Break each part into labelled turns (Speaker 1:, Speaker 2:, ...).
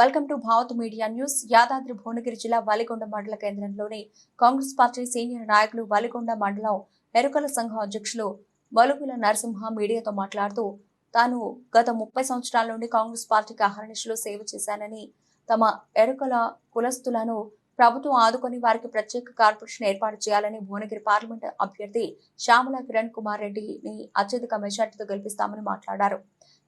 Speaker 1: Welcome to Bharat media news Yadadri Bhuvanagiri జిల్లా వలిగొండ మండల కేంద్రంలోని కాంగ్రెస్ పార్టీ సీనియర్ నాయకులు వలిగొండ మండలం ఎరుకల సంఘం అధ్యక్షులు బలుగుల నరసింహ మీడియాతో మాట్లాడుతూ తాను గత ముప్పై సంవత్సరాల నుండి కాంగ్రెస్ పార్టీకి అహర్నిశలు సేవ చేశానని తమ ఎరుకల కులస్తులను ప్రభుత్వం ఆదుకొని వారికి ప్రత్యేక కార్పొరేషన్ ఏర్పాటు చేయాలని భువనగిరి పార్లమెంట్ అభ్యర్థి శ్యామల కిరణ్ కుమార్ రెడ్డిని అత్యధిక మెజార్టీతో గెలిపిస్తామని మాట్లాడారు.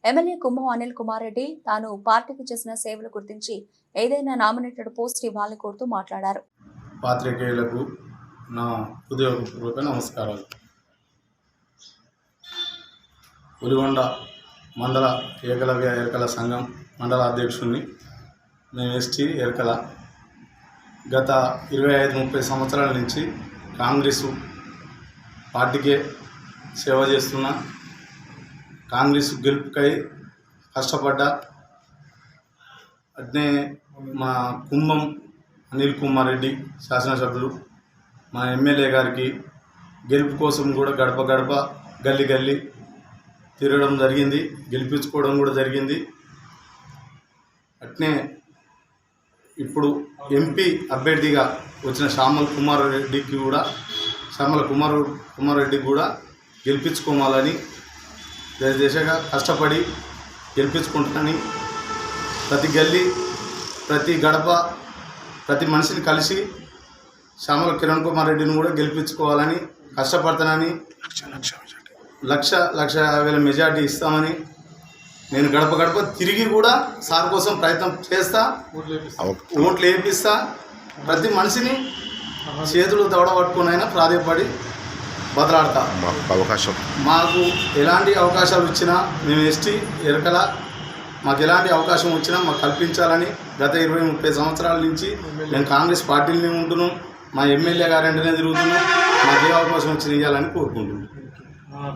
Speaker 1: ఎమ్మెల్యే కుంభం అనిల్ కుమార్ రెడ్డి తాను పార్టీకి చేసిన సేవలు గుర్తించి ఏదైనా నామినేటెడ్ పోస్ట్ ఇవ్వాలని కోరుతూ మాట్లాడారు.
Speaker 2: పాత్రికేయులకు నా హృదయపూర్వక నమస్కారాలు. ఉలిగొండ మండల ఏకలవ్య ఎరకల సంఘం మండల అధ్యక్షుడిని నేను ఎస్టీ ఎరకల గత ఇరవై ఐదు ముప్పై సంవత్సరాల నుంచి కాంగ్రెస్ పార్టీకే సేవ చేస్తున్న కాంగ్రెస్ గెలుపుకై కష్టపడ్డ అట్నే మా కుంభం అనిల్ కుమార్ రెడ్డి శాసనసభ్యులు మా ఎమ్మెల్యే గారికి గెలుపు కోసం కూడా గడప గడప గల్లి గల్లి తిరగడం జరిగింది గెలిపించుకోవడం కూడా జరిగింది. అట్నే ఇప్పుడు ఎంపీ అభ్యర్థిగా వచ్చిన శ్యామల్ కుమార్ రెడ్డికి కూడా శ్యామల కుమార్ కుమార్ రెడ్డికి కూడా గెలిపించుకోవాలని దయచేసగా కష్టపడి గెలిపించుకుంటానని ప్రతి గల్లీ ప్రతి గడప ప్రతి మనిషిని కలిసి శ్యామల కిరణ్ కుమార్ రెడ్డిని కూడా గెలిపించుకోవాలని కష్టపడతానని లక్ష లక్ష యాభై వేల మెజార్టీ ఇస్తామని నేను గడప గడప తిరిగి కూడా సార్ కోసం ప్రయత్నం చేస్తా ఓట్లు వేపిస్తా ప్రతి మనిషిని చేతులు దవడ పట్టుకుని అయినా ప్రాధాయపడి బదలాడతా.
Speaker 3: మాకు అవకాశం.
Speaker 2: మాకు ఎలాంటి అవకాశాలు ఇచ్చినా మేము ఎస్టీ ఎరకల మాకు ఎలాంటి అవకాశం వచ్చినా మాకు కల్పించాలని గత ఇరవై ముప్పై సంవత్సరాల నుంచి మేము కాంగ్రెస్ పార్టీని ఉంటున్నాం. మా ఎమ్మెల్యే గారి వెంటనే తిరుగుతున్నాం. మాకు ఏ అవకాశం వచ్చినా ఇవ్వాలని కోరుకుంటున్నాం.